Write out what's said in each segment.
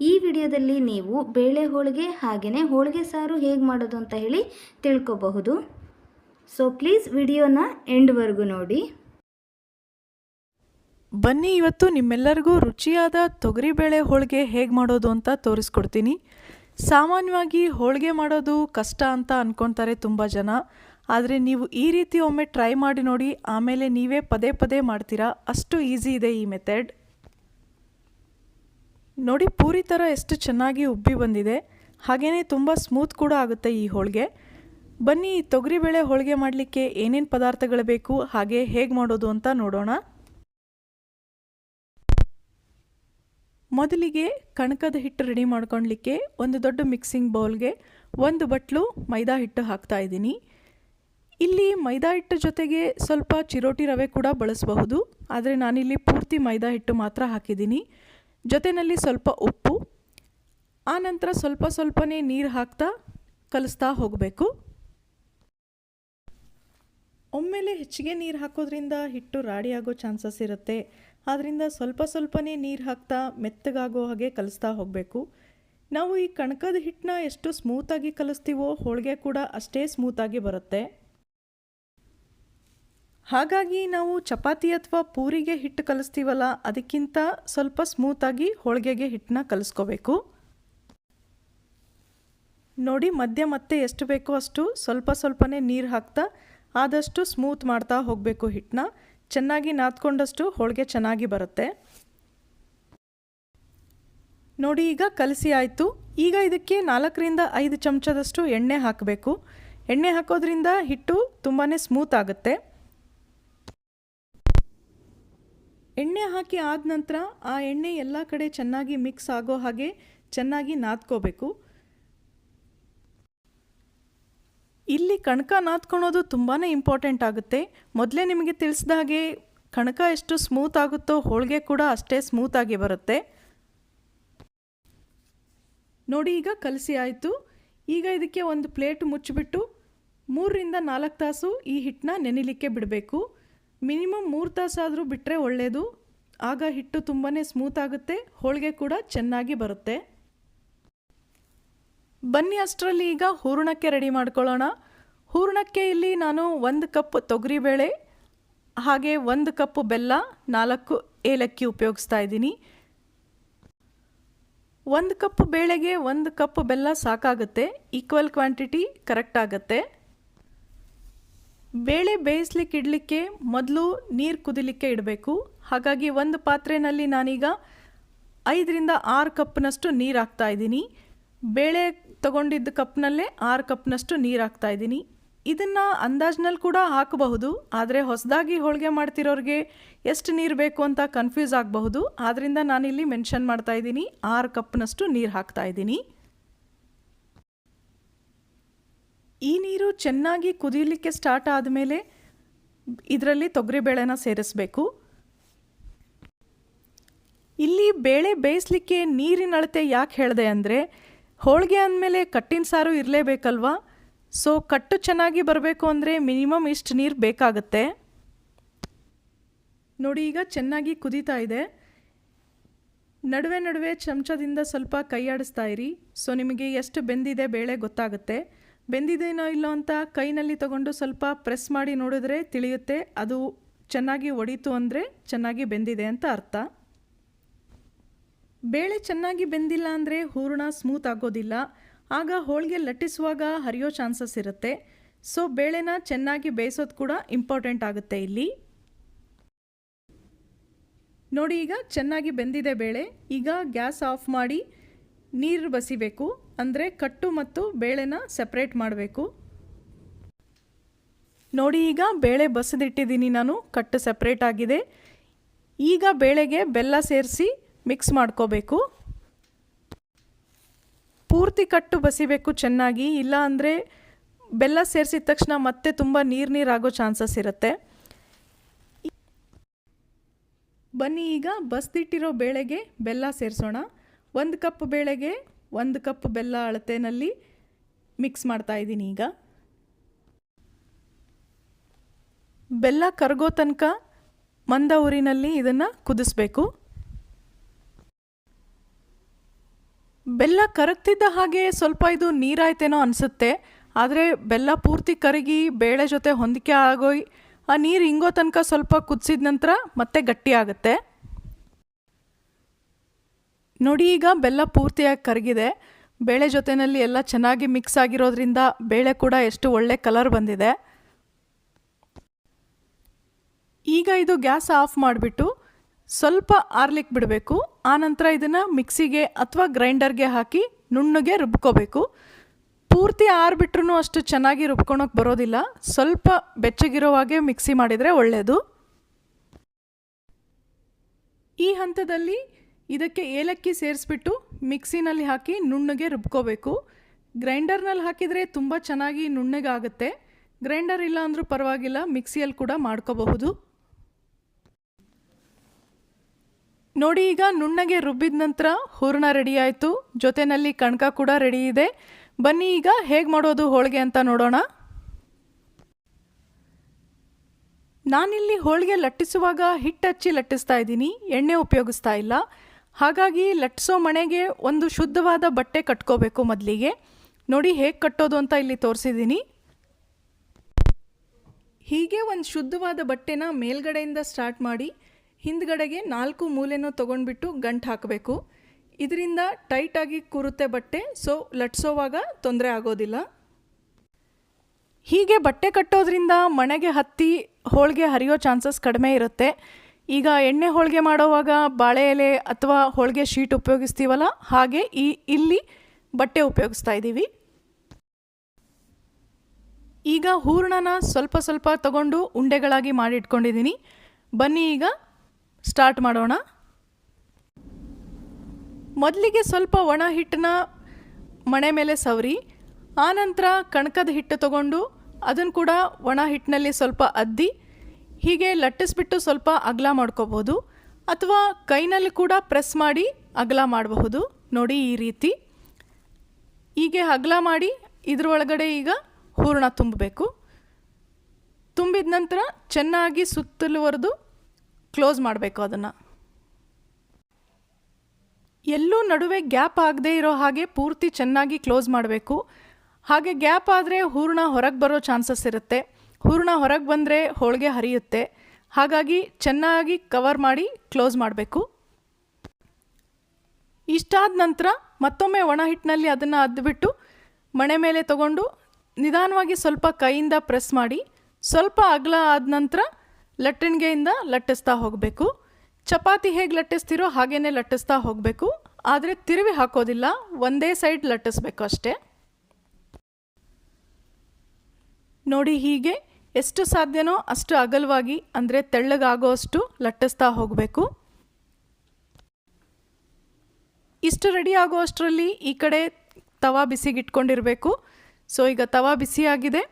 ಈ ವಿಡಿಯೋದಲ್ಲಿ ನೀವು ಬೇಳೆ ಹೋಳಿಗೆ ಹಾಗೆಯೇ ಹೋಳಿಗೆ ಸಾರು ಹೇಗೆ ಮಾಡೋದು ಅಂತ ಹೇಳಿ ತಿಳ್ಕೊಬಹುದು. ಸೊ ಪ್ಲೀಸ್ ವಿಡಿಯೋನ ಎಂಡ್ವರೆಗೂ ನೋಡಿ. ಬನ್ನಿ, ಇವತ್ತು ನಿಮ್ಮೆಲ್ಲರಿಗೂ ರುಚಿಯಾದ ತೊಗರಿಬೇಳೆ ಹೋಳಿಗೆ ಹೇಗೆ ಮಾಡೋದು ಅಂತ ತೋರಿಸ್ಕೊಡ್ತೀನಿ. ಸಾಮಾನ್ಯವಾಗಿ ಹೋಳಿಗೆ ಮಾಡೋದು ಕಷ್ಟ ಅಂತ ಅಂದ್ಕೊಳ್ತಾರೆ ತುಂಬ ಜನ. ಆದರೆ ನೀವು ಈ ರೀತಿ ಒಮ್ಮೆ ಟ್ರೈ ಮಾಡಿ ನೋಡಿ, ಆಮೇಲೆ ನೀವೇ ಪದೇ ಪದೇ ಮಾಡ್ತೀರಾ. ಅಷ್ಟು ಈಸಿ ಇದೆ ಈ ಮೆಥಡ್. ನೋಡಿ ಪೂರಿ ಥರ ಎಷ್ಟು ಚೆನ್ನಾಗಿ ಉಬ್ಬಿ ಬಂದಿದೆ. ಹಾಗೆಯೇ ತುಂಬ ಸ್ಮೂತ್ ಕೂಡ ಆಗುತ್ತೆ ಈ ಹೋಳಿಗೆ. ಬನ್ನಿ, ಈ ತೊಗರಿಬೇಳೆ ಹೋಳಿಗೆ ಮಾಡಲಿಕ್ಕೆ ಏನೇನು ಪದಾರ್ಥಗಳು ಬೇಕು, ಹಾಗೆ ಹೇಗೆ ಮಾಡೋದು ಅಂತ ನೋಡೋಣ. ಮೊದಲಿಗೆ ಕಣಕದ ಹಿಟ್ಟು ರೆಡಿ ಮಾಡ್ಕೊಳ್ಲಿಕ್ಕೆ ಒಂದು ದೊಡ್ಡ ಮಿಕ್ಸಿಂಗ್ ಬೌಲ್ಗೆ ಒಂದು ಬಟ್ಲು ಮೈದಾ ಹಿಟ್ಟು ಹಾಕ್ತಾ ಇದ್ದೀನಿ. ಇಲ್ಲಿ ಮೈದಾ ಹಿಟ್ಟು ಜೊತೆಗೆ ಸ್ವಲ್ಪ ಚಿರೋಟಿ ರವೆ ಕೂಡ ಬಳಸಬಹುದು. ಆದರೆ ನಾನಿಲ್ಲಿ ಪೂರ್ತಿ ಮೈದಾ ಹಿಟ್ಟು ಮಾತ್ರ ಹಾಕಿದ್ದೀನಿ. ಜೊತೆಯಲ್ಲಿ ಸ್ವಲ್ಪ ಉಪ್ಪು ಆನಂತರ ಸ್ವಲ್ಪ ಸ್ವಲ್ಪನೇ ನೀರು ಹಾಕ್ತಾ ಕಲಿಸ್ತಾ ಹೋಗಬೇಕು. ಒಮ್ಮೆಲೆ ಹೆಚ್ಚಿಗೆ ನೀರು ಹಾಕೋದ್ರಿಂದ ಹಿಟ್ಟು ರಾಡಿ ಆಗೋ ಚಾನ್ಸಸ್ ಇರುತ್ತೆ. ಆದ್ದರಿಂದ ಸ್ವಲ್ಪ ಸ್ವಲ್ಪನೇ ನೀರು ಹಾಕ್ತಾ ಮೆತ್ತಗಾಗೋ ಹಾಗೆ ಕಲಿಸ್ತಾ ಹೋಗಬೇಕು. ನಾವು ಈ ಕಣಕದ ಹಿಟ್ಟನ್ನ ಎಷ್ಟು ಸ್ಮೂತಾಗಿ ಕಲಿಸ್ತೀವೋ, ಹೋಳಿಗೆ ಕೂಡ ಅಷ್ಟೇ ಸ್ಮೂತಾಗಿ ಬರುತ್ತೆ. ಹಾಗಾಗಿ ನಾವು ಚಪಾತಿ ಅಥವಾ ಪೂರಿಗೆ ಹಿಟ್ಟು ಕಲಿಸ್ತೀವಲ್ಲ, ಅದಕ್ಕಿಂತ ಸ್ವಲ್ಪ ಸ್ಮೂತಾಗಿ ಹೋಳಿಗೆಗೆ ಹಿಟ್ಟನ್ನ ಕಲಿಸ್ಕೋಬೇಕು. ನೋಡಿ, ಮಧ್ಯ ಮತ್ತೆ ಎಷ್ಟು ಬೇಕೋ ಅಷ್ಟು ಸ್ವಲ್ಪ ಸ್ವಲ್ಪನೇ ನೀರು ಹಾಕ್ತಾ, ಆದಷ್ಟು ಸ್ಮೂತ್ ಮಾಡ್ತಾ ಹೋಗಬೇಕು ಹಿಟ್ಟನ್ನ. ಚೆನ್ನಾಗಿ ನಾದ್ಕೊಂಡಷ್ಟು ಹೋಳಿಗೆ ಚೆನ್ನಾಗಿ ಬರುತ್ತೆ. ನೋಡಿ, ಈಗ ಕಲಸಿ ಆಯಿತು. ಈಗ ಇದಕ್ಕೆ ನಾಲ್ಕರಿಂದ ಐದು ಚಮಚದಷ್ಟು ಎಣ್ಣೆ ಹಾಕಬೇಕು. ಎಣ್ಣೆ ಹಾಕೋದ್ರಿಂದ ಹಿಟ್ಟು ತುಂಬಾ ಸ್ಮೂತ್ ಆಗುತ್ತೆ. ಎಣ್ಣೆ ಹಾಕಿ ಆದ ನಂತರ ಆ ಎಣ್ಣೆ ಎಲ್ಲ ಕಡೆ ಚೆನ್ನಾಗಿ ಮಿಕ್ಸ್ ಆಗೋ ಹಾಗೆ ಚೆನ್ನಾಗಿ ನಾದ್ಕೋಬೇಕು. ಇಲ್ಲಿ ಕಣಕ ನಾದ್ಕೊಳೋದು ತುಂಬಾ ಇಂಪಾರ್ಟೆಂಟ್ ಆಗುತ್ತೆ. ಮೊದಲೇ ನಿಮಗೆ ತಿಳಿಸಿದ ಹಾಗೆ ಕಣಕ ಎಷ್ಟು ಸ್ಮೂತ್ ಆಗುತ್ತೋ ಹೋಳಿಗೆ ಕೂಡ ಅಷ್ಟೇ ಸ್ಮೂತಾಗಿ ಬರುತ್ತೆ. ನೋಡಿ ಈಗ ಕಲಸಿ ಆಯಿತು. ಈಗ ಇದಕ್ಕೆ ಒಂದು ಪ್ಲೇಟ್ ಮುಚ್ಚಿಬಿಟ್ಟು ಮೂರರಿಂದ ನಾಲ್ಕು ತಾಸು ಈ ಹಿಟ್ಟನ್ನ ನೆನಿಲಿಕ್ಕೆ ಬಿಡಬೇಕು. ಮಿನಿಮಮ್ ಮೂರು ತಾಸಾದರೂ ಬಿಟ್ಟರೆ ಒಳ್ಳೆಯದು ಆಗ ಹಿಟ್ಟು ತುಂಬಾ ಸ್ಮೂತ್ ಆಗುತ್ತೆ, ಹೋಳಿಗೆ ಕೂಡ ಚೆನ್ನಾಗಿ ಬರುತ್ತೆ. ಬನ್ನಿ ಅಷ್ಟರಲ್ಲಿ ಈಗ ಹೂರಣಕ್ಕೆ ರೆಡಿ ಮಾಡ್ಕೊಳ್ಳೋಣ. ಹೂರಣಕ್ಕೆ ಇಲ್ಲಿ ನಾನು ಒಂದು ಕಪ್ ತೊಗರಿಬೇಳೆ ಹಾಗೆ ಒಂದು ಕಪ್ ಬೆಲ್ಲ, ನಾಲ್ಕು ಏಲಕ್ಕಿ ಉಪಯೋಗಿಸ್ತಾ ಇದ್ದೀನಿ. ಒಂದು ಕಪ್ ಬೇಳೆಗೆ ಒಂದು ಕಪ್ ಬೆಲ್ಲ ಸಾಕಾಗುತ್ತೆ ಈಕ್ವಲ್ ಕ್ವಾಂಟಿಟಿ ಕರೆಕ್ಟ್ ಆಗುತ್ತೆ. ಬೇಳೆ ಬೇಯಿಸ್ಲಿಕ್ಕೆ ಇಡಲಿಕ್ಕೆ ಮೊದಲು ನೀರು ಕುದಿಲಿಕ್ಕೆ ಇಡಬೇಕು. ಹಾಗಾಗಿ ಒಂದು ಪಾತ್ರೆಯಲ್ಲಿ ನಾನೀಗ ಐದರಿಂದ ಆರು ಕಪ್ನಷ್ಟು ನೀರು ಹಾಕ್ತಾ ಇದ್ದೀನಿ. ಬೇಳೆ ತಗೊಂಡಿದ್ದ ಕಪ್ನಲ್ಲೇ ಆರು ಕಪ್ನಷ್ಟು ನೀರು ಹಾಕ್ತಾ ಇದ್ದೀನಿ. ಇದನ್ನು ಅಂದಾಜಿನಲ್ಲಿ ಕೂಡ ಹಾಕಬಹುದು. ಆದರೆ ಹೊಸದಾಗಿ ಹೋಳಿಗೆ ಮಾಡ್ತಿರೋರಿಗೆ ಎಷ್ಟು ನೀರು ಬೇಕು ಅಂತ ಕನ್ಫ್ಯೂಸ್ ಆಗಬಹುದು. ಆದ್ದರಿಂದ ನಾನಿಲ್ಲಿ ಮೆನ್ಷನ್ ಮಾಡ್ತಾ ಇದ್ದೀನಿ, ಆರು ಕಪ್ನಷ್ಟು ನೀರು ಹಾಕ್ತಾ ಇದ್ದೀನಿ. ಈ ನೀರು ಚೆನ್ನಾಗಿ ಕುದಿಯಲಿಕ್ಕೆ ಸ್ಟಾರ್ಟ್ ಆದಮೇಲೆ ಇದರಲ್ಲಿ ತೊಗರಿಬೇಳೆನ ಸೇರಿಸಬೇಕು. ಇಲ್ಲಿ ಬೇಳೆ ಬೇಯಿಸಲಿಕ್ಕೆ ನೀರಿನ ಅಳತೆ ಯಾಕೆ ಹೇಳಿದೆ ಅಂದರೆ, ಹೋಳಿಗೆ ಅಂದಮೇಲೆ ಕಟ್ಟಿನ ಸಾರು ಇರಲೇಬೇಕಲ್ವಾ? ಸೊ ಕಟ್ಟು ಚೆನ್ನಾಗಿ ಬರಬೇಕು ಅಂದರೆ ಮಿನಿಮಮ್ ಇಷ್ಟು ನೀರು ಬೇಕಾಗುತ್ತೆ. ನೋಡಿ, ಈಗ ಚೆನ್ನಾಗಿ ಕುದೀತಾ ಇದೆ. ನಡುವೆ ನಡುವೆ ಚಮಚದಿಂದ ಸ್ವಲ್ಪ ಕೈ ಇರಿ. ಸೊ ನಿಮಗೆ ಎಷ್ಟು ಬೆಂದಿದೆ ಬೇಳೆ ಗೊತ್ತಾಗುತ್ತೆ. ಬೆಂದಿದೆನೋ ಇಲ್ಲೋ ಅಂತ ಕೈನಲ್ಲಿ ತಗೊಂಡು ಸ್ವಲ್ಪ ಪ್ರೆಸ್ ಮಾಡಿ ನೋಡಿದ್ರೆ ತಿಳಿಯುತ್ತೆ. ಅದು ಚೆನ್ನಾಗಿ ಒಡೀತು ಅಂದರೆ ಚೆನ್ನಾಗಿ ಬೆಂದಿದೆ ಅಂತ ಅರ್ಥ. ಬೇಳೆ ಚೆನ್ನಾಗಿ ಬೆಂದಿಲ್ಲ ಅಂದರೆ ಹೂರಣ ಸ್ಮೂತ್ ಆಗೋದಿಲ್ಲ. ಆಗ ಹೋಳಿಗೆ ಲಟ್ಟಿಸುವಾಗ ಹರಿಯೋ ಚಾನ್ಸಸ್ ಇರುತ್ತೆ. ಸೊ, ಬೇಳೆನ ಚೆನ್ನಾಗಿ ಬೇಯಿಸೋದು ಕೂಡ ಇಂಪಾರ್ಟೆಂಟ್ ಆಗುತ್ತೆ ಇಲ್ಲಿ. ನೋಡಿ, ಈಗ ಚೆನ್ನಾಗಿ ಬೆಂದಿದೆ ಬೇಳೆ. ಈಗ ಗ್ಯಾಸ್ ಆಫ್ ಮಾಡಿ ನೀರು ಬಸಿಬೇಕು, ಅಂದರೆ ಕಟ್ಟು ಮತ್ತು ಬೇಳೆನ ಸಪ್ರೇಟ್ ಮಾಡಬೇಕು. ನೋಡಿ ಈಗ ಬೇಳೆ ಬಸದಿಟ್ಟಿದ್ದೀನಿ ನಾನು, ಕಟ್ಟು ಸಪ್ರೇಟ್ ಆಗಿದೆ. ಈಗ ಬೇಳೆಗೆ ಬೆಲ್ಲ ಸೇರಿಸಿ ಮಿಕ್ಸ್ ಮಾಡ್ಕೋಬೇಕು. ಪೂರ್ತಿ ಕಟ್ಟು ಬಸಿಬೇಕು ಚೆನ್ನಾಗಿ, ಇಲ್ಲ ಅಂದರೆ ಬೆಲ್ಲ ಸೇರಿಸಿದ ತಕ್ಷಣ ಮತ್ತೆ ತುಂಬ ನೀರು ನೀರಾಗೋ ಚಾನ್ಸಸ್ ಇರುತ್ತೆ. ಬನ್ನಿ ಈಗ ಬಸ್ದಿಟ್ಟಿರೋ ಬೇಳೆಗೆ ಬೆಲ್ಲ ಸೇರಿಸೋಣ. ಒಂದು ಕಪ್ ಬೇಳೆಗೆ ಒಂದು ಕಪ್ ಬೆಲ್ಲ ಅಳತೆಯಲ್ಲಿ ಮಿಕ್ಸ್ ಮಾಡ್ತಾ ಇದ್ದೀನಿ ಈಗ. ಬೆಲ್ಲ ಕರಗೋ ತನಕ ಮಂದ ಊರಿನಲ್ಲಿ ಇದನ್ನು ಕುದಿಸ್ಬೇಕು. ಬೆಲ್ಲ ಕರಗ್ತಿದ್ದ ಹಾಗೆ ಸ್ವಲ್ಪ ಇದು ನೀರಾಯ್ತೇನೋ ಅನಿಸುತ್ತೆ, ಆದರೆ ಬೆಲ್ಲ ಪೂರ್ತಿ ಕರಗಿ ಬೇಳೆ ಜೊತೆ ಹೊಂದಿಕೆ ಆಗೋಯ್ ಆ ನೀರು ಹಿಂಗೋ ತನಕ ಸ್ವಲ್ಪ ಕುದಿಸಿದ ನಂತರ ಮತ್ತೆ ಗಟ್ಟಿ ಆಗುತ್ತೆ. ನೋಡಿ ಈಗ ಬೆಲ್ಲ ಪೂರ್ತಿಯಾಗಿ ಕರಗಿದೆ. ಬೇಳೆ ಜೊತೆಯಲ್ಲಿ ಎಲ್ಲ ಚೆನ್ನಾಗಿ ಮಿಕ್ಸ್ ಆಗಿರೋದ್ರಿಂದ ಬೇಳೆ ಕೂಡ ಎಷ್ಟು ಒಳ್ಳೆ ಕಲರ್ ಬಂದಿದೆ. ಈಗ ಇದು ಗ್ಯಾಸ್ ಆಫ್ ಮಾಡಿಬಿಟ್ಟು ಸ್ವಲ್ಪ ಆರ್ಲಿಕ್ಕೆ ಬಿಡಬೇಕು. ಆನಂತರ ಇದನ್ನು ಮಿಕ್ಸಿಗೆ ಅಥವಾ ಗ್ರೈಂಡರ್ಗೆ ಹಾಕಿ ನುಣ್ಣಗೆ ರುಬ್ಕೋಬೇಕು. ಪೂರ್ತಿ ಆರ್ಬಿಟ್ರೂ ಅಷ್ಟು ಚೆನ್ನಾಗಿ ರುಬ್ಕೊಳಕ್ಕೆ ಬರೋದಿಲ್ಲ. ಸ್ವಲ್ಪ ಬೆಚ್ಚಗಿರೋ ಹಾಗೆ ಮಿಕ್ಸಿ ಮಾಡಿದರೆ ಒಳ್ಳೆಯದು ಈ ಹಂತದಲ್ಲಿ ಇದಕ್ಕೆ ಏಲಕ್ಕಿ ಸೇರಿಸ್ಬಿಟ್ಟು ಮಿಕ್ಸಿನಲ್ಲಿ ಹಾಕಿ ನುಣ್ಣಗೆ ರುಬ್ಕೋಬೇಕು. ಗ್ರೈಂಡರ್ನಲ್ಲಿ ಹಾಕಿದರೆ ತುಂಬ ಚೆನ್ನಾಗಿ ನುಣ್ಣಗಾಗುತ್ತೆ. ಗ್ರೈಂಡರ್ ಇಲ್ಲ ಅಂದರೂ ಪರವಾಗಿಲ್ಲ, ಮಿಕ್ಸಿಯಲ್ಲಿ ಕೂಡ ಮಾಡ್ಕೋಬಹುದು. ನೋಡಿ, ಈಗ ನುಣ್ಣಗೆ ರುಬ್ಬಿದ ನಂತರ ಹೂರ್ಣ ರೆಡಿ ಆಯಿತು. ಜೊತೆಯಲ್ಲಿ ಕಣಕ ಕೂಡ ರೆಡಿ ಇದೆ. ಬನ್ನಿ, ಈಗ ಹೇಗೆ ಮಾಡೋದು ಹೋಳಿಗೆ ಅಂತ ನೋಡೋಣ. ನಾನಿಲ್ಲಿ ಹೋಳಿಗೆ ಲಟ್ಟಿಸುವಾಗ ಹಿಟ್ಟು ಹಚ್ಚಿ ಲಟ್ಟಿಸ್ತಾ ಇದ್ದೀನಿ. ಎಣ್ಣೆ ಉಪಯೋಗಿಸ್ತಾ ಇಲ್ಲ. ಹಾಗಾಗಿ ಲಟ್ಸೋ ಮಣೆಗೆ ಒಂದು ಶುದ್ಧವಾದ ಬಟ್ಟೆ ಕಟ್ಕೋಬೇಕು ಮೊದಲಿಗೆ. ನೋಡಿ ಹೇಗೆ ಕಟ್ಟೋದು ಅಂತ ಇಲ್ಲಿ ತೋರಿಸಿದ್ದೀನಿ. ಹೀಗೆ ಒಂದು ಶುದ್ಧವಾದ ಬಟ್ಟೆನ ಮೇಲ್ಗಡೆಯಿಂದ ಸ್ಟಾರ್ಟ್ ಮಾಡಿ, ಹಿಂದ್ಗಡೆಗೆ ನಾಲ್ಕು ಮೂಲೆನೂ ತೊಗೊಂಡ್ಬಿಟ್ಟು ಗಂಟು ಹಾಕಬೇಕು. ಇದರಿಂದ ಟೈಟಾಗಿ ಕೂರುತ್ತೆ ಬಟ್ಟೆ, ಸೊ ಲಟ್ಸೋವಾಗ ತೊಂದರೆ ಆಗೋದಿಲ್ಲ. ಹೀಗೆ ಬಟ್ಟೆ ಕಟ್ಟೋದ್ರಿಂದ ಮಣೆಗೆ ಹತ್ತಿ, ಹೋಳಿಗೆ ಹರಿಯೋ ಚಾನ್ಸಸ್ ಕಡಿಮೆ ಇರುತ್ತೆ. ಈಗ ಎಣ್ಣೆ ಹೋಳಿಗೆ ಮಾಡೋವಾಗ ಬಾಳೆ ಎಲೆ ಅಥವಾ ಹೋಳಿಗೆ ಶೀಟ್ ಉಪಯೋಗಿಸ್ತೀವಲ್ಲ? ಹಾಗೆ ಈ ಇಲ್ಲಿ ಬಟ್ಟೆ ಉಪಯೋಗಿಸ್ತಾ ಇದ್ದೀವಿ. ಈಗ ಹೂರಣನ ಸ್ವಲ್ಪ ಸ್ವಲ್ಪ ತಗೊಂಡು ಉಂಡೆಗಳಾಗಿ ಮಾಡಿಟ್ಕೊಂಡಿದ್ದೀನಿ. ಬನ್ನಿ ಈಗ ಸ್ಟಾರ್ಟ್ ಮಾಡೋಣ. ಮೊದಲಿಗೆ ಸ್ವಲ್ಪ ಒಣ ಹಿಟ್ಟನ್ನ ಮಣೆ ಮೇಲೆ ಸವರಿ, ಆನಂತರ ಕಣಕದ ಹಿಟ್ಟು ತಗೊಂಡು ಅದನ್ನು ಕೂಡ ಒಣ ಹಿಟ್ಟಿನಲ್ಲಿ ಸ್ವಲ್ಪ ಅದ್ದಿ ಹೀಗೆ ಲಟ್ಟಿಸ್ಬಿಟ್ಟು ಸ್ವಲ್ಪ ಅಗಲ ಮಾಡ್ಕೋಬೋದು ಅಥವಾ ಕೈನಲ್ಲಿ ಕೂಡ ಪ್ರೆಸ್ ಮಾಡಿ ಅಗಲ ಮಾಡಬಹುದು. ನೋಡಿ ಈ ರೀತಿ. ಹೀಗೆ ಅಗಲ ಮಾಡಿ ಇದರೊಳಗಡೆ ಈಗ ಹೂರಣ ತುಂಬಬೇಕು. ತುಂಬಿದ ನಂತರ ಚೆನ್ನಾಗಿ ಸುತ್ತಲುವರೆದು ಕ್ಲೋಸ್ ಮಾಡಬೇಕು ಅದನ್ನು. ಎಲ್ಲೂ ನಡುವೆ ಗ್ಯಾಪ್ ಆಗದೇ ಇರೋ ಹಾಗೆ ಪೂರ್ತಿ ಚೆನ್ನಾಗಿ ಕ್ಲೋಸ್ ಮಾಡಬೇಕು. ಹಾಗೆ ಗ್ಯಾಪ್ ಆದರೆ ಹೂರಣ ಹೊರಗೆ ಬರೋ ಚಾನ್ಸಸ್ ಇರುತ್ತೆ. ಹೂರಣ ಹೊರಗೆ ಬಂದರೆ ಹೋಳಿಗೆ ಹರಿಯುತ್ತೆ. ಹಾಗಾಗಿ ಚೆನ್ನಾಗಿ ಕವರ್ ಮಾಡಿ ಕ್ಲೋಸ್ ಮಾಡಬೇಕು. ಇಷ್ಟಾದ ನಂತರ ಮತ್ತೊಮ್ಮೆ ಒಣ ಹಿಟ್ಟಿನಲ್ಲಿ ಅದನ್ನು ಅದ್ದುಬಿಟ್ಟು ಮಣೆ ಮೇಲೆ ತಗೊಂಡು ನಿಧಾನವಾಗಿ ಸ್ವಲ್ಪ ಕೈಯಿಂದ ಪ್ರೆಸ್ ಮಾಡಿ ಸ್ವಲ್ಪ ಅಗಲ ಆದ ನಂತರ ಲಟ್ಟಣಿಗೆಯಿಂದ ಲಟ್ಟಿಸ್ತಾ ಹೋಗಬೇಕು. ಚಪಾತಿ ಹೇಗೆ ಲಟ್ಟಿಸ್ತೀರೋ ಹಾಗೇ ಲಟ್ಟಿಸ್ತಾ ಹೋಗಬೇಕು. ಆದರೆ ತಿರುವಿ ಹಾಕೋದಿಲ್ಲ, ಒಂದೇ ಸೈಡ್ ಲಟ್ಟಿಸ್ಬೇಕು ಅಷ್ಟೇ. ನೋಡಿ ಹೀಗೆ ಎಷ್ಟು ಸಾಧ್ಯನೋ ಅಷ್ಟು ಅಗಲವಾಗಿ, ಅಂದರೆ ತೆಳ್ಳಗಾಗೋಷ್ಟು ಲಟ್ಟಿಸ್ತಾ ಹೋಗಬೇಕು. ಇಷ್ಟು ರೆಡಿ ಆಗೋಷ್ಟರಲ್ಲಿ ಈ ಕಡೆ ತವಾ ಬಿಸಿಗಿಟ್ಕೊಂಡಿರಬೇಕು. ಸೊ ಈಗ ತವಾ ಬಿಸಿಯಾಗಿದೆ.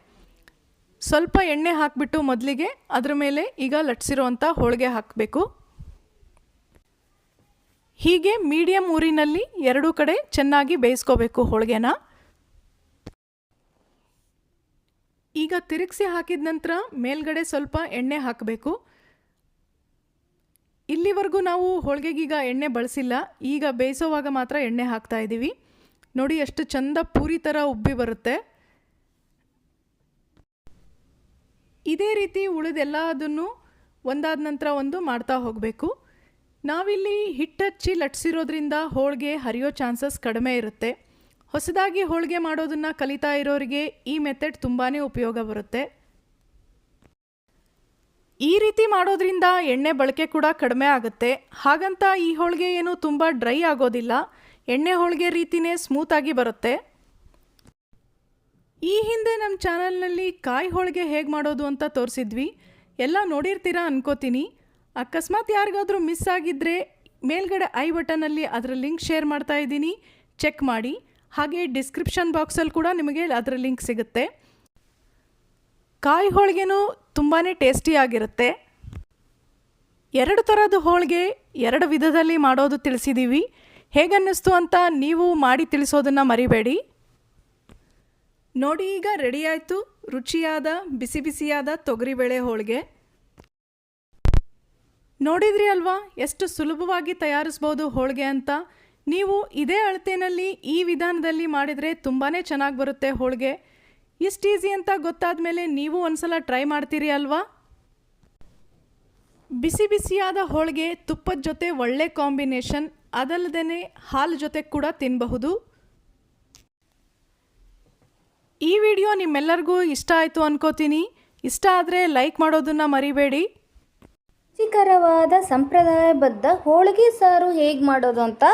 ಸ್ವಲ್ಪ ಎಣ್ಣೆ ಹಾಕಿಬಿಟ್ಟು ಮೊದಲಿಗೆ ಅದರ ಮೇಲೆ ಈಗ ಲಟ್ಸಿರೋವಂಥ ಹೋಳಿಗೆ ಹಾಕಬೇಕು. ಹೀಗೆ ಮೀಡಿಯಂ ಊರಿನಲ್ಲಿ ಎರಡೂ ಕಡೆ ಚೆನ್ನಾಗಿ ಬೇಯಿಸ್ಕೋಬೇಕು ಹೋಳಿಗೆನ. ಈಗ ತಿರುಗಿಸಿ ಹಾಕಿದ ನಂತರ ಮೇಲ್ಗಡೆ ಸ್ವಲ್ಪ ಎಣ್ಣೆ ಹಾಕಬೇಕು. ಇಲ್ಲಿವರೆಗೂ ನಾವು ಹೋಳಿಗೆಗೀಗ ಎಣ್ಣೆ ಬಳಸಿಲ್ಲ. ಈಗ ಬೇಯಿಸೋವಾಗ ಮಾತ್ರ ಎಣ್ಣೆ ಹಾಕ್ತಾ ಇದ್ದೀವಿ. ನೋಡಿ ಎಷ್ಟು ಚಂದ ಪೂರಿ ಥರ ಉಬ್ಬಿ ಬರುತ್ತೆ. ಇದೇ ರೀತಿ ಉಳಿದೆಲ್ಲದನ್ನು ಒಂದಾದ ನಂತರ ಒಂದು ಮಾಡ್ತಾ ಹೋಗಬೇಕು. ನಾವಿಲ್ಲಿ ಹಿಟ್ಟಚ್ಚಿ ಲಟ್ಸಿರೋದ್ರಿಂದ ಹೋಳಿಗೆ ಹರಿಯೋ ಚಾನ್ಸಸ್ ಕಡಿಮೆ ಇರುತ್ತೆ. ಹೊಸದಾಗಿ ಹೋಳಿಗೆ ಮಾಡೋದನ್ನು ಕಲಿತಾ ಇರೋರಿಗೆ ಈ ಮೆಥಡ್ ತುಂಬಾ ಉಪಯೋಗ ಬರುತ್ತೆ. ಈ ರೀತಿ ಮಾಡೋದ್ರಿಂದ ಎಣ್ಣೆ ಬಳಕೆ ಕೂಡ ಕಡಿಮೆ ಆಗುತ್ತೆ. ಹಾಗಂತ ಈ ಹೋಳಿಗೆ ಏನು ತುಂಬ ಡ್ರೈ ಆಗೋದಿಲ್ಲ. ಎಣ್ಣೆ ಹೋಳಿಗೆ ರೀತಿನೇ ಸ್ಮೂತಾಗಿ ಬರುತ್ತೆ. ಈ ಹಿಂದೆ ನಮ್ಮ ಚಾನಲ್ನಲ್ಲಿ ಕಾಯಿ ಹೋಳಿಗೆ ಹೇಗೆ ಮಾಡೋದು ಅಂತ ತೋರಿಸಿದ್ವಿ. ಎಲ್ಲ ನೋಡಿರ್ತೀರಾ ಅನ್ಕೋತೀನಿ. ಅಕಸ್ಮಾತ್ ಯಾರಿಗಾದರೂ ಮಿಸ್ ಆಗಿದ್ದರೆ ಮೇಲ್ಗಡೆ ಐ ಬಟನಲ್ಲಿ ಅದರ ಲಿಂಕ್ ಶೇರ್ ಮಾಡ್ತಾ ಇದ್ದೀನಿ. ಚೆಕ್ ಮಾಡಿ. ಹಾಗೆ ಡಿಸ್ಕ್ರಿಪ್ಷನ್ ಬಾಕ್ಸಲ್ಲಿ ಕೂಡ ನಿಮಗೆ ಅದರ ಲಿಂಕ್ ಸಿಗುತ್ತೆ. ಕಾಯಿ ಹೋಳಿಗೆನೂ ತುಂಬಾ ಟೇಸ್ಟಿಯಾಗಿರುತ್ತೆ ಎರಡು ಥರದ ಹೋಳಿಗೆ ಎರಡು ವಿಧದಲ್ಲಿ ಮಾಡೋದು ತಿಳಿಸಿದ್ದೀವಿ ಹೇಗನ್ನಿಸ್ತು ಅಂತ ನೀವು ಮಾಡಿ ತಿಳಿಸೋದನ್ನು ಮರಿಬೇಡಿ. ನೋಡಿ ಈಗ ರೆಡಿಯಾಯಿತು ರುಚಿಯಾದ, ಬಿಸಿ ಬಿಸಿಯಾದ ತೊಗರಿಬೇಳೆ ಹೋಳಿಗೆ. ನೋಡಿದ್ರಿ ಅಲ್ವಾ? ಎಷ್ಟು ಸುಲಭವಾಗಿ ತಯಾರಿಸ್ಬೋದು ಹೋಳಿಗೆ ಅಂತ? ನೀವು ಇದೇ ಅಳತೆನಲ್ಲಿ ಈ ವಿಧಾನದಲ್ಲಿ ಮಾಡಿದರೆ ತುಂಬಾ ಚೆನ್ನಾಗಿ ಬರುತ್ತೆ ಹೋಳಿಗೆ. ಇಷ್ಟು ಈಸಿ ಅಂತ ಗೊತ್ತಾದ ಮೇಲೆ ನೀವು ಒಂದ್ಸಲ ಟ್ರೈ ಮಾಡ್ತೀರಿ ಅಲ್ವಾ? ಬಿಸಿ ಬಿಸಿಯಾದ ಹೋಳಿಗೆ ತುಪ್ಪದ ಜೊತೆ ಒಳ್ಳೆ ಕಾಂಬಿನೇಷನ್ ಅದಲ್ಲದೆ ಹಾಲು ಜೊತೆ ಕೂಡ ತಿನ್ನಬಹುದು ಈ ವಿಡಿಯೋ ನಿಮ್ಮೆಲ್ಲರಿಗೂ ಇಷ್ಟ ಆಯಿತು ಅನ್ಕೋತೀನಿ. ಇಷ್ಟ ಆದರೆ ಲೈಕ್ ಮಾಡೋದನ್ನು ಮರಿಬೇಡಿ. ರುಚಿಕರವಾದ ಸಂಪ್ರದಾಯಬದ್ಧ ಹೋಳಿಗೆ ಸಾರು ಹೇಗೆ ಮಾಡೋದು ಅಂತ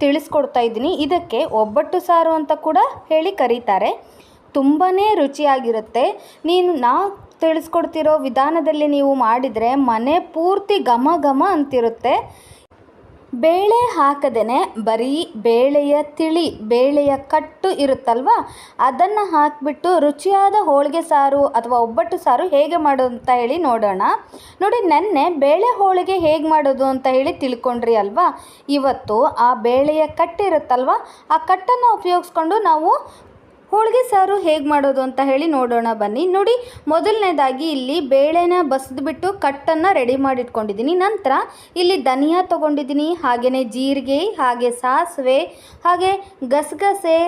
ತಿಳಿಸ್ಕೊಡ್ತಾ ಇದ್ದೀನಿ. ಇದಕ್ಕೆ ಒಬ್ಬಟ್ಟು ಸಾರು ಅಂತ ಕೂಡ ಹೇಳಿ ಕರೀತಾರೆ. ತುಂಬಾ ರುಚಿಯಾಗಿರುತ್ತೆ. ನೀನು ನಾ ತಿಳಿಸ್ಕೊಡ್ತಿರೋ ವಿಧಾನದಲ್ಲಿ ನೀವು ಮಾಡಿದರೆ ಮನೆ ಪೂರ್ತಿ ಘಮ ಘಮ ಅಂತಿರುತ್ತೆ. ಬೇಳೆ ಹಾಕದೇನೆ ಬರೀ ಬೇಳೆಯ ತಿಳಿ, ಬೇಳೆಯ ಕಟ್ಟು ಇರುತ್ತಲ್ವ? ಅದನ್ನು ಹಾಕಿಬಿಟ್ಟು ರುಚಿಯಾದ ಹೋಳಿಗೆ ಸಾರು ಅಥವಾ ಒಬ್ಬಟ್ಟು ಸಾರು ಹೇಗೆ ಮಾಡೋದು ಅಂತ ಹೇಳಿ ನೋಡೋಣ. ನೋಡಿ, ನೆನ್ನೆ ಬೇಳೆ ಹೋಳಿಗೆ ಹೇಗೆ ಮಾಡೋದು ಅಂತ ಹೇಳಿ ತಿಳ್ಕೊಂಡ್ರಿ ಅಲ್ವಾ? ಇವತ್ತು ಆ ಬೇಳೆಯ ಕಟ್ಟಿರುತ್ತಲ್ವ ಆ ಕಟ್ಟನ್ನು ಉಪಯೋಗಿಸ್ಕೊಂಡು ನಾವು ಹೋಳಿಗೆ ಸಾರು ಹೇಗೆ ಮಾಡೋದು ಅಂತ ಹೇಳಿ ನೋಡೋಣ ಬನ್ನಿ. ನೋಡಿ, ಮೊದಲನೇದಾಗಿ ಇಲ್ಲಿ ಬೇಳೆನ ಬಸಿದ್ಬಿಟ್ಟು ಕಟ್ಟನ್ನು ರೆಡಿ ಮಾಡಿಟ್ಕೊಂಡಿದ್ದೀನಿ. ನಂತರ ಇಲ್ಲಿ ಧನಿಯಾ ತೊಗೊಂಡಿದ್ದೀನಿ. ಹಾಗೆಯೇ ಜೀರಿಗೆ, ಹಾಗೆ ಸಾಸಿವೆ, ಹಾಗೆ ಗಸಗಸೆ,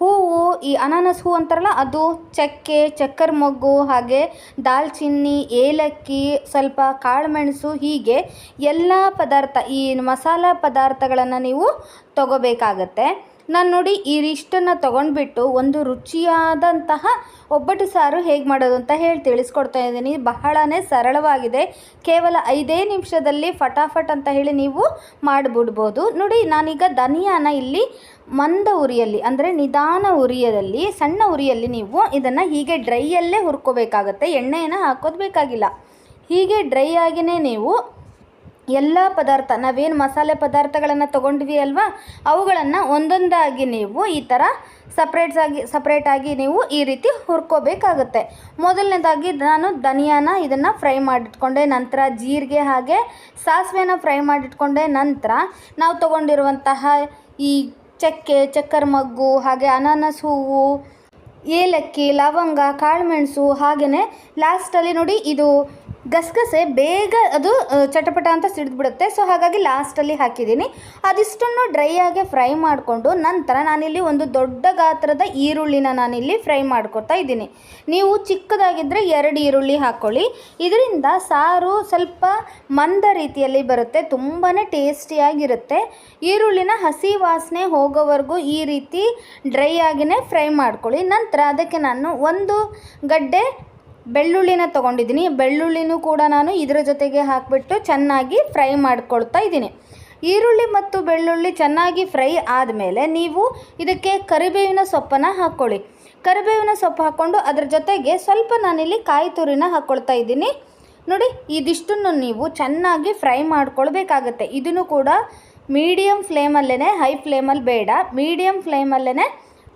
ಹೂವು, ಈ ಅನಾನಸ್ ಹೂ ಅಂತಾರಲ್ಲ, ಅದು ಚಕ್ಕೆ, ಚಕ್ಕರ್ ಮೊಗ್ಗು, ಹಾಗೆ ದಾಲ್ಚಿನ್ನಿ, ಏಲಕ್ಕಿ, ಸ್ವಲ್ಪ ಕಾಳುಮೆಣಸು, ಹೀಗೆ ಎಲ್ಲ ಪದಾರ್ಥ, ಈ ಮಸಾಲ ಪದಾರ್ಥಗಳನ್ನು ನೀವು ತಗೋಬೇಕಾಗತ್ತೆ. ನಾನು ನೋಡಿ ಈ ರಿಷ್ಟನ್ನು ತೊಗೊಂಡ್ಬಿಟ್ಟು ಒಂದು ರುಚಿಯಾದಂತಹ ಒಬ್ಬಟ್ಟು ಸಾರು ಹೇಗೆ ಮಾಡೋದು ಅಂತ ಹೇಳಿ ತಿಳಿಸ್ಕೊಡ್ತಾ ಇದ್ದೀನಿ. ಬಹಳನೇ ಸರಳವಾಗಿದೆ. ಕೇವಲ ಐದೇ ನಿಮಿಷದಲ್ಲಿ ಫಟಾಫಟ್ ಅಂತ ಹೇಳಿ ನೀವು ಮಾಡಿಬಿಡ್ಬೋದು. ನೋಡಿ, ನಾನೀಗ ಧನಿಯಾನ ಇಲ್ಲಿ ಮಂದ ಉರಿಯಲ್ಲಿ, ಅಂದರೆ ನಿಧಾನ ಉರಿಯದಲ್ಲಿ ಸಣ್ಣ ಉರಿಯಲ್ಲಿ ನೀವು ಇದನ್ನು ಹೀಗೆ ಡ್ರೈಯಲ್ಲೇ ಹುರ್ಕೋಬೇಕಾಗತ್ತೆ. ಎಣ್ಣೆಯನ್ನು ಹಾಕೋದು ಬೇಕಾಗಿಲ್ಲ. ಹೀಗೆ ಡ್ರೈ ಆಗಿಯೇ ನೀವು ಎಲ್ಲ ಪದಾರ್ಥ, ನಾವೇನು ಮಸಾಲೆ ಪದಾರ್ಥಗಳನ್ನು ತೊಗೊಂಡ್ವಿ ಅಲ್ವಾ? ಅವುಗಳನ್ನು ಒಂದೊಂದಾಗಿ ನೀವು ಈ ಥರ ಸಪ್ರೇಟ್ಸಾಗಿ ಸಪ್ರೇಟಾಗಿ ನೀವು ಈ ರೀತಿ ಹುರ್ಕೋಬೇಕಾಗುತ್ತೆ. ಮೊದಲನೇದಾಗಿ ನಾನು ಧನಿಯಾನ ಇದನ್ನು ಫ್ರೈ ಮಾಡಿಟ್ಕೊಂಡೆ, ನಂತರ ಜೀರಿಗೆ ಹಾಗೆ ಸಾಸಿವೆನ ಫ್ರೈ ಮಾಡಿಟ್ಕೊಂಡೆ, ನಂತರ ನಾವು ತೊಗೊಂಡಿರುವಂತಹ ಈ ಚಕ್ಕೆ, ಚಕ್ಕರ್ ಮಗ್ಗು, ಹಾಗೆ ಅನಾನಸ್ ಹೂವು, ಏಲಕ್ಕಿ, ಲವಂಗ ಕಾಳುಮೆಣಸು ಹಾಗೆಯೇ ಲಾಸ್ಟಲ್ಲಿ ನೋಡಿ ಇದು ಗಸಗಸೆ, ಬೇಗ ಅದು ಚಟಪಟ ಅಂತ ಸಿಡಿದ್ಬಿಡುತ್ತೆ. ಸೊ ಹಾಗಾಗಿ ಲಾಸ್ಟಲ್ಲಿ ಹಾಕಿದ್ದೀನಿ. ಅದಿಷ್ಟನ್ನು ಡ್ರೈ ಆಗಿ ಫ್ರೈ ಮಾಡಿಕೊಂಡು ನಂತರ ನಾನಿಲ್ಲಿ ಒಂದು ದೊಡ್ಡ ಗಾತ್ರದ ಈರುಳ್ಳಿನ ನಾನಿಲ್ಲಿ ಫ್ರೈ ಮಾಡ್ಕೊತಾ ಇದ್ದೀನಿ. ನೀವು ಚಿಕ್ಕದಾಗಿದ್ದರೆ ಎರಡು ಈರುಳ್ಳಿ ಹಾಕ್ಕೊಳ್ಳಿ ಇದರಿಂದ ಸಾರು ಸ್ವಲ್ಪ ಮಂದ ರೀತಿಯಲ್ಲಿ ಬರುತ್ತೆ ತುಂಬಾ ಟೇಸ್ಟಿಯಾಗಿರುತ್ತೆ ಈರುಳ್ಳಿನ ಹಸಿ ವಾಸನೆ ಹೋಗೋವರೆಗೂ ಈ ರೀತಿ ಡ್ರೈ ಆಗಿನೇ ಫ್ರೈ ಮಾಡ್ಕೊಳ್ಳಿ. ನಂತರ ಅದಕ್ಕೆ ನಾನು ಒಂದು ಗಡ್ಡೆ ಬೆಳ್ಳುಳ್ಳಿನ ತೊಗೊಂಡಿದ್ದೀನಿ. ಬೆಳ್ಳುಳ್ಳಿನೂ ಕೂಡ ನಾನು ಇದರ ಜೊತೆಗೆ ಹಾಕಿಬಿಟ್ಟು ಚೆನ್ನಾಗಿ ಫ್ರೈ ಮಾಡಿಕೊಳ್ತಾ ಇದ್ದೀನಿ. ಈರುಳ್ಳಿ ಮತ್ತು ಬೆಳ್ಳುಳ್ಳಿ ಚೆನ್ನಾಗಿ ಫ್ರೈ ಆದಮೇಲೆ ನೀವು ಇದಕ್ಕೆ ಕರಿಬೇವಿನ ಸೊಪ್ಪನ್ನು ಹಾಕ್ಕೊಳ್ಳಿ ಕರಿಬೇವಿನ ಸೊಪ್ಪು ಹಾಕ್ಕೊಂಡು ಅದರ ಜೊತೆಗೆ ಸ್ವಲ್ಪ ನಾನಿಲ್ಲಿ ಕಾಯಿ ತುರಿನ ಹಾಕ್ಕೊಳ್ತಾ ಇದ್ದೀನಿ. ನೋಡಿ, ಇದಿಷ್ಟನ್ನು ನೀವು ಚೆನ್ನಾಗಿ ಫ್ರೈ ಮಾಡ್ಕೊಳ್ಬೇಕಾಗತ್ತೆ. ಇದನ್ನು ಕೂಡ ಮೀಡಿಯಂ ಫ್ಲೇಮಲ್ಲೇ ಹೈ ಫ್ಲೇಮಲ್ಲಿ ಬೇಡ. ಮೀಡಿಯಮ್ ಫ್ಲೇಮಲ್ಲೇ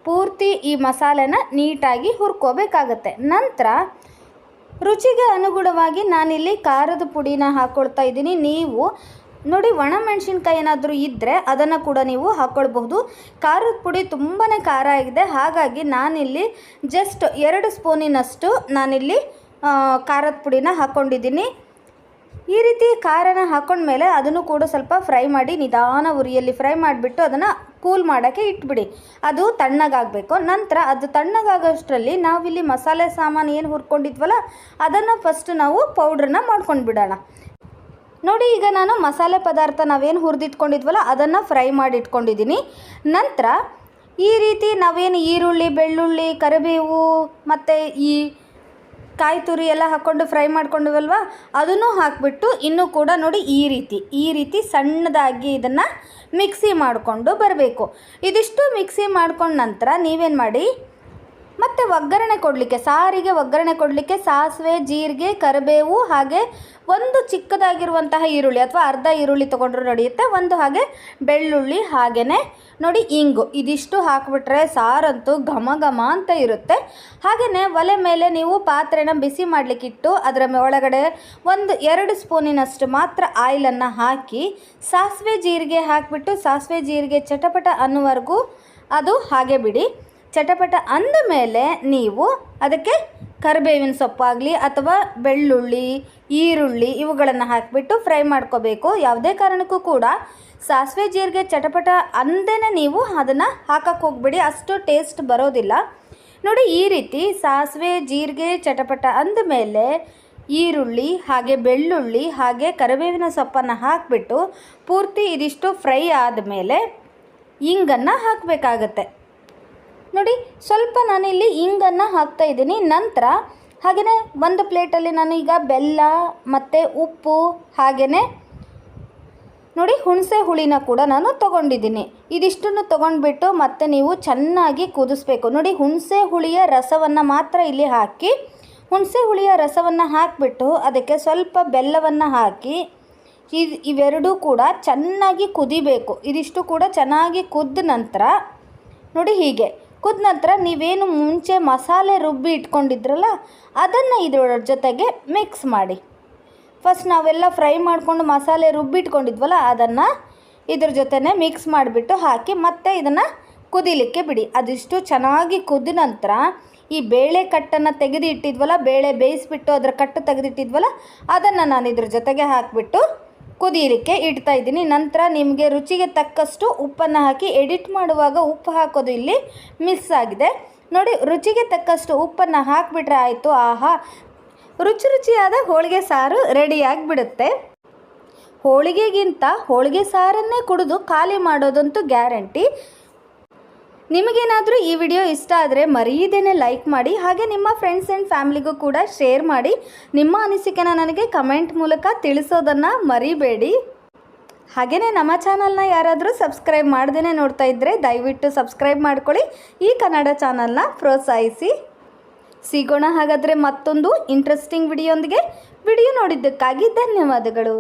ಪೂರ್ತಿ ಈ ಮಸಾಲೆನ ನೀಟಾಗಿ ಹುರ್ಕೋಬೇಕಾಗತ್ತೆ. ನಂತರ ರುಚಿಗೆ ಅನುಗುಣವಾಗಿ ನಾನಿಲ್ಲಿ ಖಾರದ ಪುಡಿನ ಹಾಕ್ಕೊಳ್ತಾ ಇದ್ದೀನಿ. ನೀವು ನೋಡಿ ಒಣಮೆಣಸಿನ್ಕಾಯಿ ಏನಾದರೂ ಇದ್ದರೆ ಅದನ್ನು ಕೂಡ ನೀವು ಹಾಕ್ಕೊಳ್ಬಹುದು ಖಾರದ ಪುಡಿ ತುಂಬಾ ಖಾರ ಆಗಿದೆ. ಹಾಗಾಗಿ ನಾನಿಲ್ಲಿ ಜಸ್ಟ್ ಎರಡು ಸ್ಪೂನಿನಷ್ಟು ನಾನಿಲ್ಲಿ ಖಾರದ ಪುಡಿನ ಹಾಕ್ಕೊಂಡಿದ್ದೀನಿ ಈ ರೀತಿ ಖಾರನ ಹಾಕೊಂಡ್ಮೇಲೆ ಅದನ್ನು ಕೂಡ ಸ್ವಲ್ಪ ಫ್ರೈ ಮಾಡಿ, ನಿಧಾನ ಉರಿಯಲ್ಲಿ ಫ್ರೈ ಮಾಡಿಬಿಟ್ಟು ಅದನ್ನು ಕೂಲ್ ಮಾಡೋಕ್ಕೆ ಇಟ್ಬಿಡಿ. ಅದು ತಣ್ಣಗಾಗಬೇಕು. ನಂತರ ಅದು ತಣ್ಣಗಾಗೋಷ್ಟರಲ್ಲಿ ನಾವಿಲ್ಲಿ ಮಸಾಲೆ ಸಾಮಾನು ಏನು ಹುರ್ಕೊಂಡಿದ್ವಲ್ಲ, ಅದನ್ನು ಫಸ್ಟ್ ನಾವು ಪೌಡ್ರನ್ನ ಮಾಡ್ಕೊಂಡು ಬಿಡೋಣ ನೋಡಿ, ಈಗ ನಾನು ಮಸಾಲೆ ಪದಾರ್ಥ ನಾವೇನು ಹುರಿದಿಟ್ಕೊಂಡಿದ್ವಲ್ಲ, ಅದನ್ನು ಫ್ರೈ ಮಾಡಿ ಇಟ್ಕೊಂಡಿದ್ದೀನಿ ನಂತರ ಈ ರೀತಿ ನಾವೇನು ಈರುಳ್ಳಿ, ಬೆಳ್ಳುಳ್ಳಿ, ಕರಿಬೇವು, ಮತ್ತು ಈ ಕಾಯಿ ತುರಿ ಎಲ್ಲ ಹಾಕ್ಕೊಂಡು ಫ್ರೈ ಮಾಡ್ಕೊಂಡಿವಲ್ವ? ಅದನ್ನು ಹಾಕಿಬಿಟ್ಟು ಇನ್ನೂ ಕೂಡ ನೋಡಿ ಈ ರೀತಿ ಈ ರೀತಿ ಸಣ್ಣದಾಗಿ ಇದನ್ನು ಮಿಕ್ಸಿ ಮಾಡಿಕೊಂಡು ಬರಬೇಕು. ಇದಿಷ್ಟು ಮಿಕ್ಸಿ ಮಾಡ್ಕೊಂಡ ನಂತರ ನೀವೇನು ಮಾಡಿ? ಮತ್ತು ಒಗ್ಗರಣೆ ಕೊಡಲಿಕ್ಕೆ, ಸಾರಿಗೆ ಒಗ್ಗರಣೆ ಕೊಡಲಿಕ್ಕೆ ಸಾಸಿವೆ, ಜೀರಿಗೆ, ಕರಿಬೇವು ಹಾಗೆ ಒಂದು ಚಿಕ್ಕದಾಗಿರುವಂತಹ ಈರುಳ್ಳಿ ಅಥವಾ ಅರ್ಧ ಈರುಳ್ಳಿ ತೊಗೊಂಡ್ರೆ ನಡೆಯುತ್ತೆ. ಒಂದು ಹಾಗೆ ಬೆಳ್ಳುಳ್ಳಿ ಹಾಗೆಯೇ ನೋಡಿ ಇಂಗು. ಇದಿಷ್ಟು ಹಾಕಿಬಿಟ್ರೆ ಸಾರಂತೂ ಘಮ ಘಮ ಅಂತ ಇರುತ್ತೆ. ಹಾಗೆಯೇ ಒಲೆ ಮೇಲೆ ನೀವು ಪಾತ್ರೆನ ಬಿಸಿ ಮಾಡಲಿಕ್ಕಿಟ್ಟು ಅದರ ಒಳಗಡೆ ಒಂದು ಎರಡು ಸ್ಪೂನಿನಷ್ಟು ಮಾತ್ರ ಆಯಿಲನ್ನು ಹಾಕಿ ಸಾಸಿವೆ, ಜೀರಿಗೆ ಹಾಕಿಬಿಟ್ಟು ಸಾಸಿವೆ, ಜೀರಿಗೆ ಚಟಪಟ ಅನ್ನುವರೆಗೂ ಅದು ಹಾಗೆ ಬಿಡಿ. ಚಟಪಟ ಅಂದ ಮೇಲೆ ನೀವು ಅದಕ್ಕೆ ಕರಿಬೇವಿನ ಸೊಪ್ಪಾಗಲಿ ಅಥವಾ ಬೆಳ್ಳುಳ್ಳಿ, ಈರುಳ್ಳಿ ಇವುಗಳನ್ನು ಹಾಕಿಬಿಟ್ಟು ಫ್ರೈ ಮಾಡ್ಕೋಬೇಕು. ಯಾವುದೇ ಕಾರಣಕ್ಕೂ ಕೂಡ ಸಾಸಿವೆ ಜೀರಿಗೆ ಚಟಪಟ ಅಂದೇನೆ ನೀವು ಅದನ್ನು ಹಾಕಕ್ಕೆ ಹೋಗ್ಬಿಡಿ. ಅಷ್ಟು ಟೇಸ್ಟ್ ಬರೋದಿಲ್ಲ. ನೋಡಿ, ಈ ರೀತಿ ಸಾಸಿವೆ ಜೀರಿಗೆ ಚಟಪಟ ಅಂದ ಮೇಲೆ ಈರುಳ್ಳಿ, ಹಾಗೆ ಬೆಳ್ಳುಳ್ಳಿ, ಹಾಗೆ ಕರಿಬೇವಿನ ಸೊಪ್ಪನ್ನು ಹಾಕಿಬಿಟ್ಟು ಪೂರ್ತಿ ಇದಿಷ್ಟು ಫ್ರೈ ಆದಮೇಲೆ ಇಂಗನ್ನು ಹಾಕಬೇಕಾಗತ್ತೆ. ನೋಡಿ, ಸ್ವಲ್ಪ ನಾನಿಲ್ಲಿ ಇಂಗನ್ನು ಹಾಕ್ತಾ ಇದ್ದೀನಿ. ನಂತರ ಹಾಗೆಯೇ ಒಂದು ಪ್ಲೇಟಲ್ಲಿ ನಾನು ಈಗ ಬೆಲ್ಲ, ಮತ್ತು ಉಪ್ಪು ಹಾಗೆಯೇ ನೋಡಿ, ಹುಣಸೆ ಹುಳಿನ ಕೂಡ ನಾನು ತೊಗೊಂಡಿದ್ದೀನಿ. ಇದಿಷ್ಟನ್ನು ತೊಗೊಂಡ್ಬಿಟ್ಟು ಮತ್ತೆ ನೀವು ಚೆನ್ನಾಗಿ ಕುದಿಸ್ಬೇಕು. ನೋಡಿ, ಹುಣಸೆ ಹುಳಿಯ ರಸವನ್ನು ಮಾತ್ರ ಇಲ್ಲಿ ಹಾಕಿ, ಹುಣಸೆ ಹುಳಿಯ ರಸವನ್ನು ಹಾಕಿಬಿಟ್ಟು ಅದಕ್ಕೆ ಸ್ವಲ್ಪ ಬೆಲ್ಲವನ್ನು ಹಾಕಿ, ಇದು ಇವೆರಡೂ ಕೂಡ ಚೆನ್ನಾಗಿ ಕುದಿಬೇಕು. ಇದಿಷ್ಟು ಕೂಡ ಚೆನ್ನಾಗಿ ಕುದ್ದ ನಂತರ ನೋಡಿ ಹೀಗೆ. ಕುದ ನಂತರ ನೀವೇನು ಮುಂಚೆ ಮಸಾಲೆ ರುಬ್ಬಿ ಇಟ್ಕೊಂಡಿದ್ರಲ್ಲ, ಅದನ್ನು ಇದರ ಜೊತೆಗೆ ಮಿಕ್ಸ್ ಮಾಡಿ. ಫಸ್ಟ್ ನಾವೆಲ್ಲ ಫ್ರೈ ಮಾಡಿಕೊಂಡು ಮಸಾಲೆ ರುಬ್ಬಿ ಇಟ್ಕೊಂಡಿದ್ವಲ್ಲ, ಅದನ್ನು ಇದ್ರ ಜೊತೆನೆ ಮಿಕ್ಸ್ ಮಾಡಿಬಿಟ್ಟು ಹಾಕಿ ಮತ್ತೆ ಇದನ್ನು ಕುದಿಲಿಕ್ಕೆ ಬಿಡಿ. ಅದಿಷ್ಟು ಚೆನ್ನಾಗಿ ಕುದ ನಂತರ ಈ ಬೇಳೆ ಕಟ್ಟನ್ನು ತೆಗೆದು ಇಟ್ಟಿದ್ವಲ್ಲ ಬೇಳೆ ಬೇಯಿಸ್ಬಿಟ್ಟು ಅದರ ಕಟ್ಟು ತೆಗೆದಿಟ್ಟಿದ್ವಲ್ಲ, ಅದನ್ನು ನಾನು ಇದ್ರ ಜೊತೆಗೆ ಹಾಕಿಬಿಟ್ಟು ಕುದಿಯಲಿಕ್ಕೆ ಇಡ್ತಾ ಇದ್ದೀನಿ. ನಂತರ ನಿಮಗೆ ರುಚಿಗೆ ತಕ್ಕಷ್ಟು ಉಪ್ಪನ್ನು ಹಾಕಿ ಎಡಿಟ್ ಮಾಡುವಾಗ ಉಪ್ಪು ಹಾಕೋದು ಇಲ್ಲಿ ಮಿಸ್ ಆಗಿದೆ. ನೋಡಿ, ರುಚಿಗೆ ತಕ್ಕಷ್ಟು ಉಪ್ಪನ್ನು ಹಾಕಿಬಿಟ್ರೆ ಆಯಿತು. ಆಹಾ! ರುಚಿ ರುಚಿಯಾದ ಹೋಳಿಗೆ ಸಾರು ರೆಡಿಯಾಗಿಬಿಡುತ್ತೆ ಹೋಳಿಗೆಗಿಂತ ಹೋಳಿಗೆ ಸಾರನ್ನೇ ಕುಡಿದು ಖಾಲಿ ಮಾಡೋದಂತೂ ಗ್ಯಾರಂಟಿ. ನಿಮಗೇನಾದರೂ ಈ ವಿಡಿಯೋ ಇಷ್ಟ ಆದರೆ ಮರೀದೇನೆ ಲೈಕ್ ಮಾಡಿ, ಹಾಗೆ ನಿಮ್ಮ ಫ್ರೆಂಡ್ಸ್ ಆ್ಯಂಡ್ ಫ್ಯಾಮಿಲಿಗೂ ಕೂಡ ಶೇರ್ ಮಾಡಿ. ನಿಮ್ಮ ಅನಿಸಿಕೆನ ನನಗೆ ಕಮೆಂಟ್ ಮೂಲಕ ತಿಳಿಸೋದನ್ನು ಮರಿಬೇಡಿ. ಹಾಗೆಯೇ ನಮ್ಮ ಚಾನಲ್ನ ಯಾರಾದರೂ ಸಬ್ಸ್ಕ್ರೈಬ್ ಮಾಡ್ದೇ ನೋಡ್ತಾ ಇದ್ದರೆ ದಯವಿಟ್ಟು ಸಬ್ಸ್ಕ್ರೈಬ್ ಮಾಡ್ಕೊಳ್ಳಿ, ಈ ಕನ್ನಡ ಚಾನಲ್ನ ಪ್ರೋತ್ಸಾಹಿಸಿ. ಸಿಗೋಣ ಹಾಗಾದರೆ ಮತ್ತೊಂದು ಇಂಟ್ರೆಸ್ಟಿಂಗ್ ವಿಡಿಯೋಂದಿಗೆ ವಿಡಿಯೋ ನೋಡಿದ್ದಕ್ಕಾಗಿ ಧನ್ಯವಾದಗಳು.